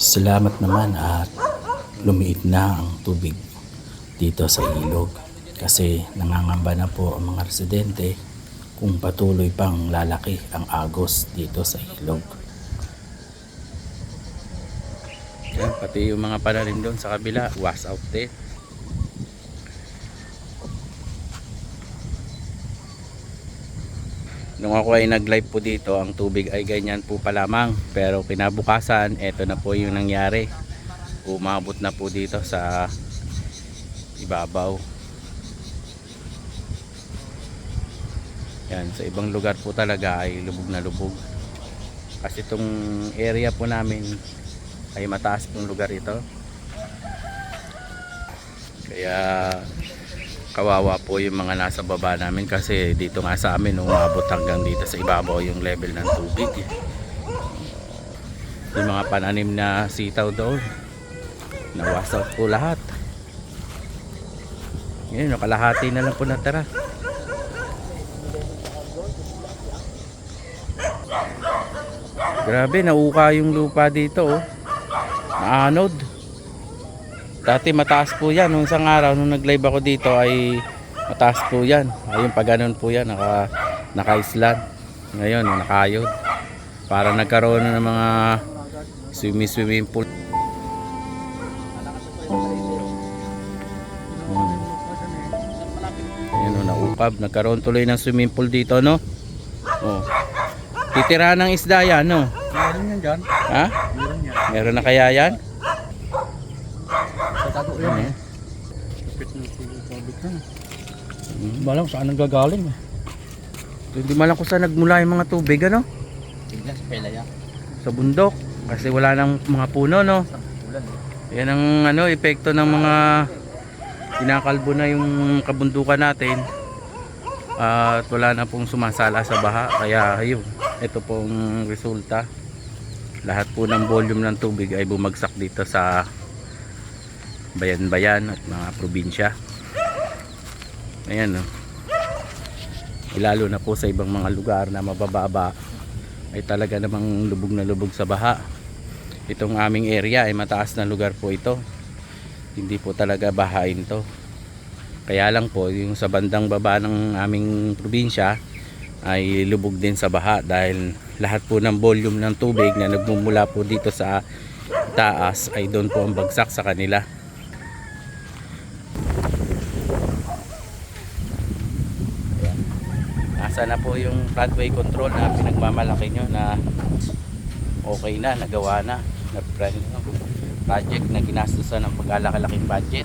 Salamat naman at lumiit na ang tubig dito sa ilog kasi nangangamba na po ang mga residente kung patuloy pang lalaki ang agos dito sa ilog. Yan, pati yung mga pananim doon sa kabila, wash out din. Nung ako ay nag-live po dito, ang tubig ay ganyan po pa lamang. Pero kinabukasan, eto na po yung nangyari. Umabot na po dito sa ibabaw. Yan, sa ibang lugar po talaga ay lubog na lubog. Kasi itong area po namin ay mataas pong lugar ito. Kaya kawawa po yung mga nasa baba namin kasi dito nga sa amin umabot hanggang dito sa ibabaw yung level ng tubig. Yung mga pananim na sitaw doon nawas out po lahat. Yun kalahati na lang po natira. Grabe nauka yung lupa dito oh. Naanod Dati mataas po yan. Nung isang araw, nung nag-live ako dito ay mataas po yan. Ayun, pag ganun po yan, naka, naka-island. Ngayon, nakayod. Para nagkaroon na ng mga swimming swimming pool. Ayun, oh, naukab. Nagkaroon tuloy ng swimming pool dito, no? Oh. Titira ng isda yan, no? Meron yan dyan. Ha? Meron yan. Meron na kaya yan? Ano yan eh? Kapit ng tubig na. Hmm. Balang saan ang gagaling eh. Hindi malang kung saan nagmula yung mga tubig, ano? Tignan sa pelaya. Sa bundok. Kasi wala nang mga puno, no? Eh. Yan ang ano, epekto ng mga kinakalbo na yung kabundukan natin. At wala na pong sumasala sa baha. Kaya ayun, ito pong resulta. Lahat po ng volume ng tubig ay bumagsak dito sa bayan-bayan at mga probinsya. Ayan, no? Lalo na po sa ibang mga lugar na mabababa. Ay talaga namang lubog na lubog sa baha. Itong aming area ay mataas na lugar po ito. Hindi po talaga bahain to. Kaya lang po yung sa bandang baba ng aming probinsya ay lubog din sa baha dahil lahat po ng volume ng tubig na nagmumula po dito sa taas ay doon po ang bagsak sa kanila Ayan. Nasa na po yung floodway control na pinagmamalaki nyo na okay na, nagawa na na project na ginastusan ng pagkalaki-laking budget.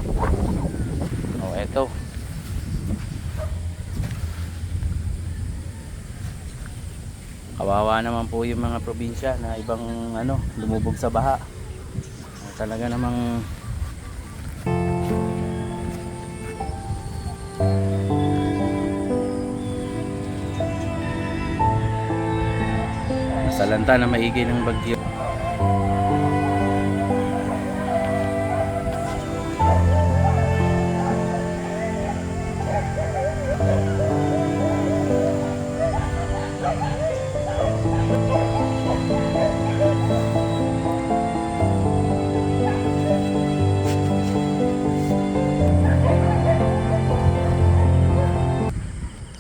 O eto. Kawawa naman po yung mga probinsya na ibang ano lumubog sa baha. Talaga namang masalanta na maigi ng bagyo.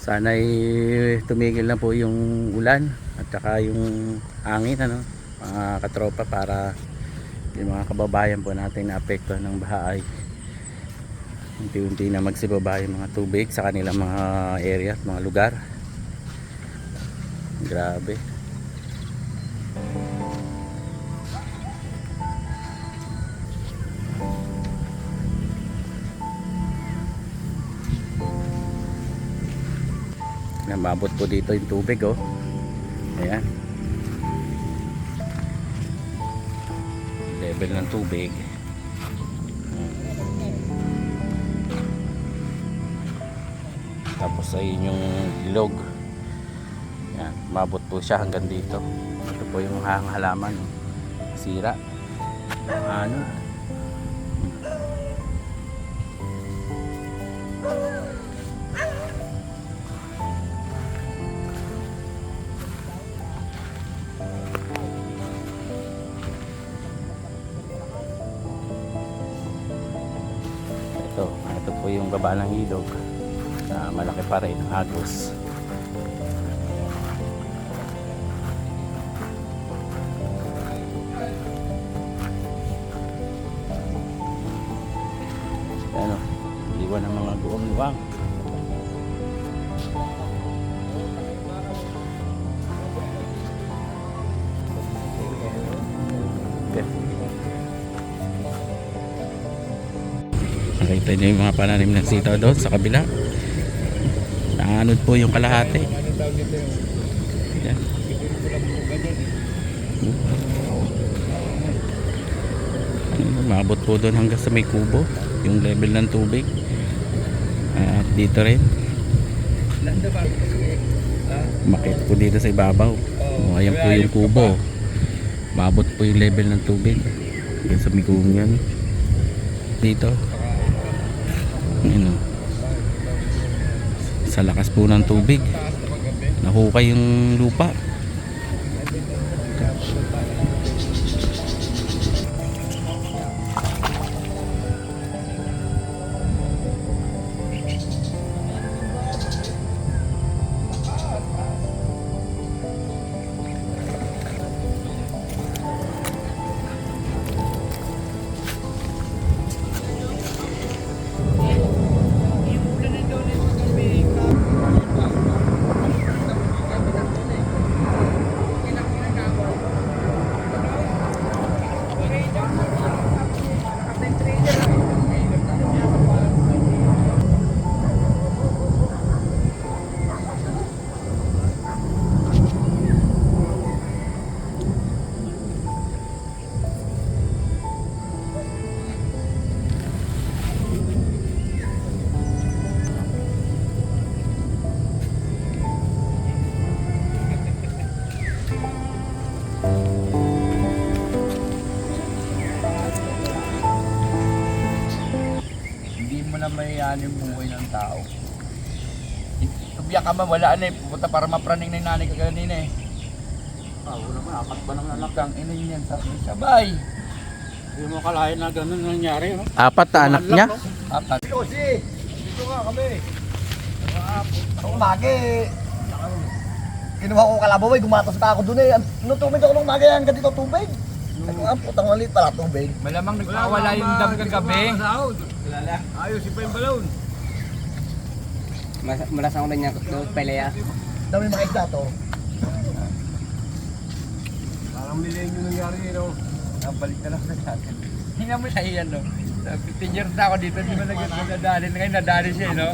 Sana'y tumigil na po yung ulan at saka yung hangin ano mga katropa para yung mga kababayan po natin na apekto ng baha ay unti-unti na magsibaba yung mga tubig sa kanilang mga area at mga lugar. Grabe namabot po dito yung tubig oh. Ayan. Level ng tubig. Tapos ayun yung ilog. Yan, mabot po siya hanggang dito. Ito po yung hang halaman oh. sira. Ano po yung baba ng ilog na malaki pa rin agos. Niyo yung mga pananim ng sitaw doon sa kabila. Naanod po yung kalahati. Yan. Maabot po doon hanggang sa may kubo yung level ng tubig. At dito rin. Makit po dito sa ibabaw. O, ayan po yung kubo. Maabot po yung level ng tubig. Yan sa migong yan. Dito. Ano. Sa lakas po ng tubig. Nahukay yung lupa. Na anim buhay ng tao. Tubya ka man, wala na eh. Pupunta para mapraning na yung nanay ka kanina eh. Ah, wala man. Apat ba ng anak ang ina niyan sa sabay. Hindi mo kalahin na ganun nangyari. No? Apat na anak niya. Apat. Kasi, dito nga kami. Ang umagi. Kinuha ko kalabaw, gumatas pa ako dun eh. Nung tubig ako nung umagi, hanggang dito tubig. Ay, ang putang maliit pala tubig. Malamang nagpawala yung dam kagabi. Ayos, ipa yung balon. Malasang ko na niya doon pelea. Dami mga isda to. Parang milenyo nangyari yun. No? Nabalik na lang sa atin. Hinga mo na yan, no? Sa 15 years na ako dito, di ba nag-nadali? Ngayon nadali siya, eh, no?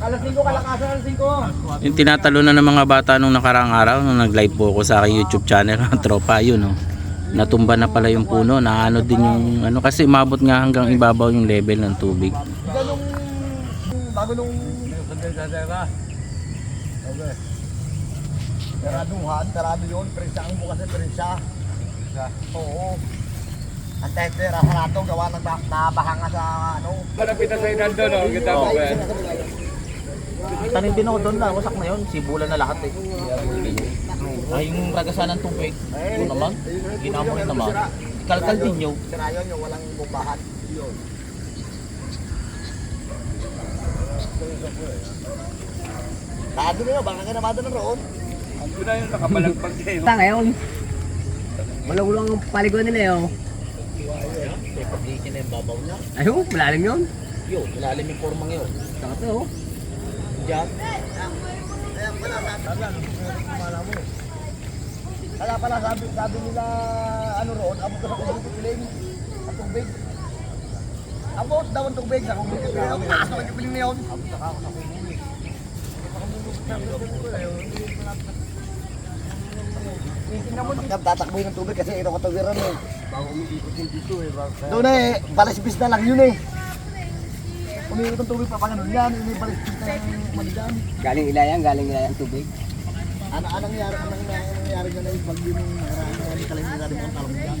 Alas 5 kalakasan, alas 5. Yung tinatalo na ng mga bata nung nakaraang araw nung nag-live po ako sa aking YouTube channel ng tropa yun no. Natumba na pala yung puno, naano din yung ano kasi umabot nga hanggang ibabaw yung level ng tubig. Ganong, bago nung Teraduhan, terado yun, prensa ang bukas na prensa. Oo. Ang testera sa rato, gawa ng ba- nabahanga sa ano. Malapit na sa inan doon? Ganda mo ba? Tanim din ako doon na, wasak na yun. Sibulan na lahat eh. Ay, yung ragasan ng tubig. Yun naman, ginamo rin naman. Kalkal din yun. Sira yun, yung walang bumbahan. Yun. Tado na yun, baka kinamado na roon. Ang na yung nakabalagpag siya, eh. Ta ngayon. Malawlang ang paligon nila yun. Pag-iikin na yung babaw niya. Ayun, malalim yun. Yun, ilalim yung formang yun. Saka to, oh. Diyan. Kaya pala, ano, kumala mo. Kaya pala sabi, sabi nila, ano roon, abot ka sa kubig piling. Sa tubig. Abot daw ang tubig sa kubig piling. Ang taas naman yung piling na yun. Abot ka ako sa kubig. Tatakboy ng tubig kasi ito katawiran eh. Bago umiikot yung dito eh. Doon eh, balispis na lang yun eh. Umiikot ang tubig pa pa ganun yan, hindi balispis na yung maligan. Galing ilayan, galing ilayan tubig. Ano anong nangyari, anong nangyari dyan ay pag yun yung marami kalimita rin ang talong dyan.